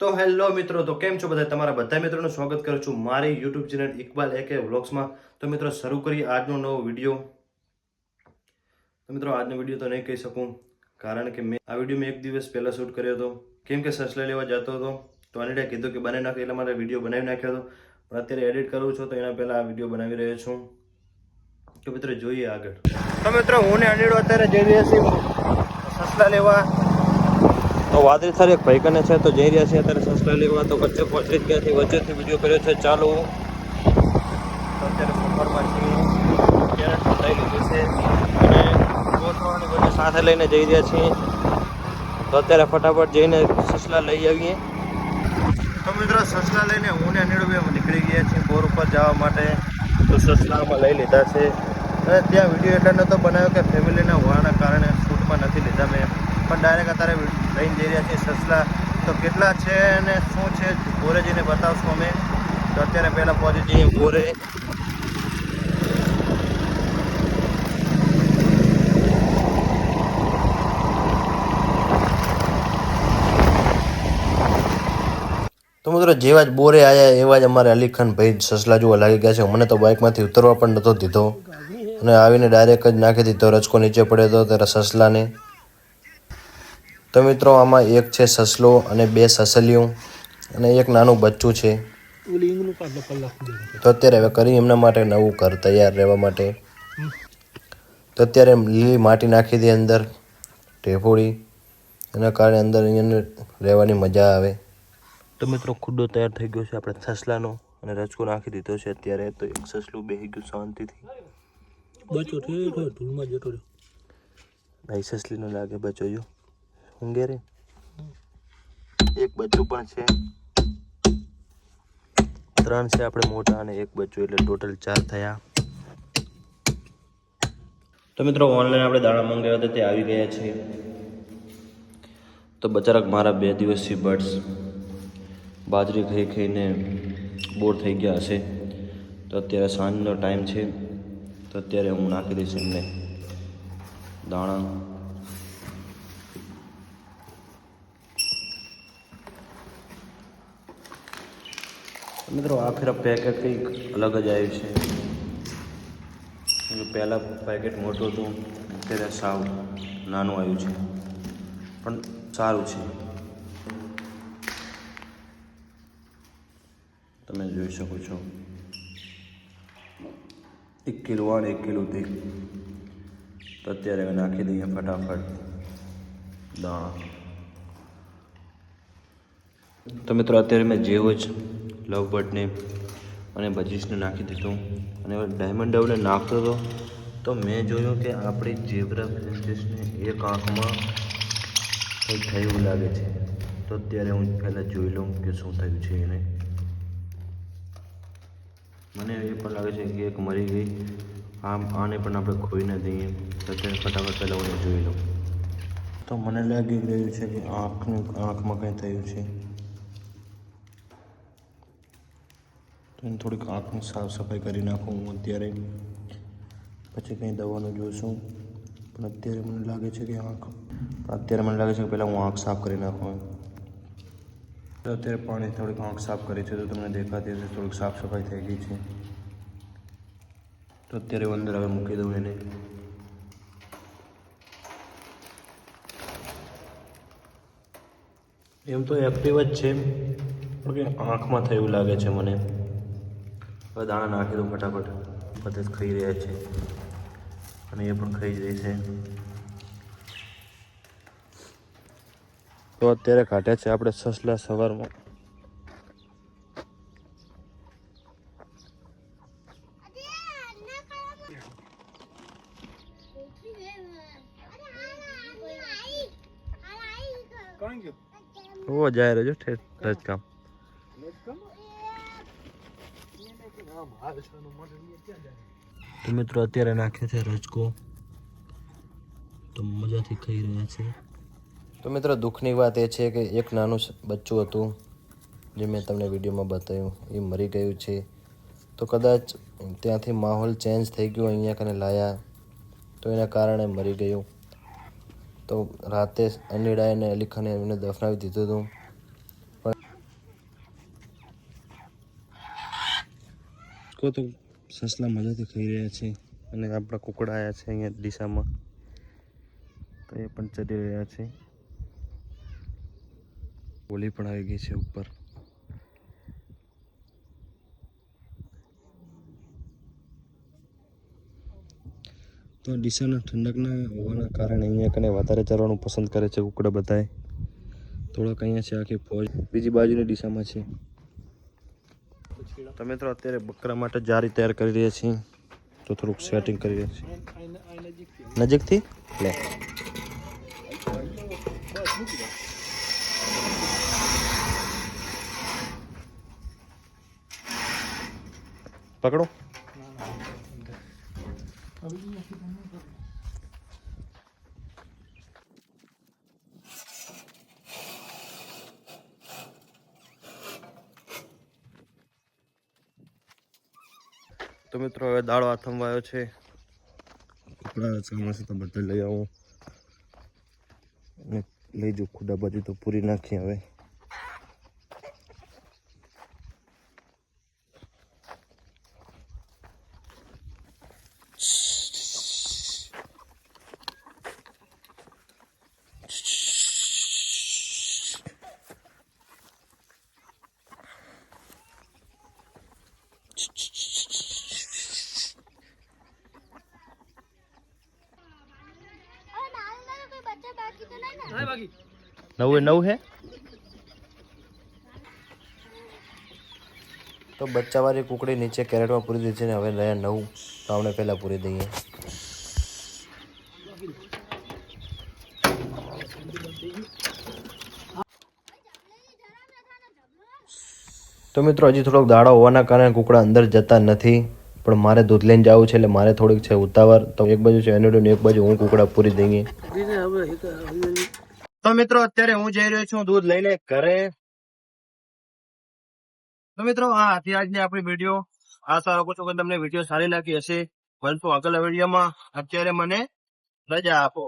તો હેલો મિત્રો, તો કેમ છો બધા? તમારા બધા મિત્રોનું સ્વાગત કરું છું મારી યુટ્યુબ ચેનલ ઇકબાલ એકે વ્લોગ્સમાં તો મિત્રો, શરૂ કરી આજનો નવો વીડિયો તો મિત્રો, આજનો વીડિયો તો નહીં કહી શકું, કારણ કે મેં આ વીડિયો મેં એક દિવસ પહેલાં શૂટ કર્યો હતો. કેમ કે સસલા લેવા જતો હતો, તો અનિલે કીધું કે બનાવી નાખે, એટલે મારે વીડિયો બનાવી નાખ્યો હતો. પણ અત્યારે એડિટ કરું છું, તો એના પહેલાં આ વીડિયો બનાવી રહ્યો છું. તો મિત્રો, જોઈએ આગળ. તો મિત્રો, હું ને અનિડો અત્યારે જઈ રહ્યા છીએ સસલા લેવા. તો વાદળી સર એક ભાઈ કને છે, તો જઈ રહ્યા છે અત્યારે લેવા તો વચ્ચે પહોંચી જ ગયા વચ્ચેથી વીડિયો કર્યો છે, ચાલો. અત્યારે સફરમાં છીએ ત્યારે લઈ લીધું છે. અને ગોઠવણી બધું સાથે લઈને જઈ રહ્યા છીએ. તો અત્યારે ફટાફટ જઈને સસલા લઈ આવીએ. તો મિત્રો, સસલા લઈને હું ને બે નીકળી ગયા છીએ બોર ઉપર જવા માટે. તો સસલામાં લઈ લીધા છે. અને ત્યાં વીડિયો એટલે નહોતો બનાવ્યો કે ફેમિલીના હોવાના કારણે શૂટમાં નથી લીધા મેં. પણ ડાયરેક્ટ અત્યારે લઈને જઈ રહ્યા છીએ સસલા. તો કેટલા છે અને શું છે બોરે જઈને બતાવશું અમે. તો અત્યારે પહેલાં પહોંચી જઈએ બોરે તો મિત્રો, જેવા જ બોરે આવ્યા એવા જ અમારે અલીખાન ભાઈ સસલા જોવા લાગી ગયા છે. મને તો બાઇકમાંથી ઉતરવા પણ નહોતો દીધો. અને આવીને ડાયરેક્ટ જ નાખી દીધો. રચકો નીચે પડ્યો હતો ત્યારે સસલાને તો મિત્રો આમાં એક છે સસલો અને બે સસલિયું અને એક નાનું બચ્ચું છે. તો અત્યારે હવે કરી એમના માટે નવું ઘર તૈયાર રહેવા માટે. તો અત્યારે લીલી માટી નાખી દે અંદર ટેફોડી એના કારણે અંદર અહીંયા રહેવાની મજા આવે. તો મિત્રો ખુડો તૈયાર થઈ ગયો છે આપણે સસલાનો અને રચકો નાખી દીધો છે અત્યારે. તો એક સસલું બેસી ગયું શાંતિથી. બચો ઠેઠ ધૂળમાં જતો રહ્યો. ભાઈ સસલીનો લાગે બચો જો. ઊંઘે એક બચ્ચું પણ છે. ત્રણ છે આપણે મોટા અને એક બચ્ચું એટલે ટોટલ ચાર થયા. તો મિત્રો ઓનલાઈન આપણે દાણા મંગાવ્યા હતા તે આવી ગયા છે. તો બચારાક મારા બે દિવસથી બર્ડ્સ બાજરી ખાઈ ખાઈને બોર થઈ ગયા હશે. તો અત્યારે સાંજનો ટાઈમ છે. તો અત્યારે હું નાખી દઈશ એમને દાણા. મિત્રો, આ ફેર પેકેટ કંઈક અલગ જ આવ્યું છે. પહેલાં પેકેટ મોટું હતું, અત્યારે સાવ નાનું આવ્યું છે. પણ સારું છે. તમે જોઈ શકો છો. એક કિલો અને એક કિલો તે તો અત્યારે નાખી દઈએ ફટાફટ દાણા તો મિત્રો, અત્યારે મેં જેવો જ લવ બર્ડને અને બજીસને નાખી દીધું. અને ડાયમંડ ડવને નાખતો હતો. તો મેં જોયું કે આપણી ઝેબ્રા પ્રિન્સેસને એક આંખમાં કંઈક થયું લાગે છે. તો અત્યારે હું પહેલાં જોઈ લઉં કે શું થયું છે એને. મને એ પણ લાગે છે કે એક મરી ગઈ. આમ આને પણ આપણે ખોઈ ન દઈએ. અત્યારે ફટાફટ પહેલાં હું જોઈ લઉં. તો મને લાગી રહ્યું છે કે આંખનું આંખમાં કંઈ થયું છે. તો એને થોડીક આંખની સાફ સફાઈ કરી નાખું હું અત્યારે. પછી કંઈ દવાનું જોઈશું પણ અત્યારે મને લાગે છે કે આંખ, અત્યારે મને લાગે છે કે પહેલાં હું આંખ સાફ કરી નાખું અત્યારે પાણી થોડીક આંખ સાફ કરી છે તો તમને દેખાતી હશે થોડીક સાફ સફાઈ થઈ ગઈ છે. તો અત્યારે અંદર હવે મૂકી દઉં એને. એમ તો એક્ટિવ જ છે, પણ આંખમાં થયું લાગે છે મને. હવે દાણા નાખી દઉં ફટાફટ. બધે જ ખાઈ રહ્યા છે. અને એ પણ ખાઈ જ રહી છે. તો અત્યારે કાઢ્યા છે આપણે સસલા સવારમાં. ગયો? ઓ જાય રહ્યો ઠેર રજકામ? તો મિત્રો, અત્યારે નાખે છે રજકો. તો મજાથી ખાઈ રહ્યા છે. તો મિત્રો, દુઃખની વાત એ છે કે એક નાનું બચ્ચું હતું, જે મેં તમને વિડીયોમાં બતાવ્યું, એ મરી ગયું છે. તો કદાચ ત્યાંથી માહોલ ચેન્જ થઈ ગયો, અહીંયા કને લાયા, તો એના કારણે મરી ગયું. તો રાતે અનિડાએ અને અલી ખાને એમને દફનાવી દીધું હતું. લોકો તો સસલા મજાથી ખાઈ રહ્યા છે અને આપણા કુકડા આવ્યા છે અહીંયા દિશામાં તો એ પણ ચડી રહ્યા છે. હોલી પણ આવી ગઈ છે ઉપર. તો ડીસાના ઠંડકના હોવાના કારણે અહીંયા કને વધારે ચરવાનું પસંદ કરે છે કુકડા બધાએ. થોડાક અહીંયા છે આખી ફોજ. બીજી બાજુની દિશામાં છે. તો મિત્રો અત્યારે બકરા માટે જારી તૈયાર કરી રહ્યા છીએ. તો થોડુંક સેટિંગ કરી રહ્યા છીએ. નજીકથી? લે. પકડો. તો મિત્રો, હવે દાળો આથમવાયો છે. કપડા રચવામાં તો બધે લઈ આવું. લઈ જાઉં ખુડા બાજુ તો પૂરી નાખી હવે. अरे નવું એ નવું હે? તો બચ્ચાવાળી કુકડી નીચે કેરેટમાં પૂરી દીધી છે ને હવે રહ્યા નવ તો આપણે પહેલાં પૂરી દઈએ. તો મિત્રો હજી થોડોક દાડો હોવાના કારણે કુકડા અંદર જતા નથી પણ મારે દૂધ લઈને જવું છે એટલે મારે થોડીક છે ઉતાવળ. તો એક બાજુ છે એનું એક બાજુ હું કુકડા પૂરી દઈએ. તો મિત્રો, અત્યારે હું જઈ રહ્યો છું દૂધ લઈને ઘરે. તો મિત્રો, આ હતી આજની આપણી વીડિયો આશા રાખું છું કે તમને વીડિયો સારી લાગી હશે. મળશું આગળ વિડીયોમાં અત્યારે મને રજા આપો.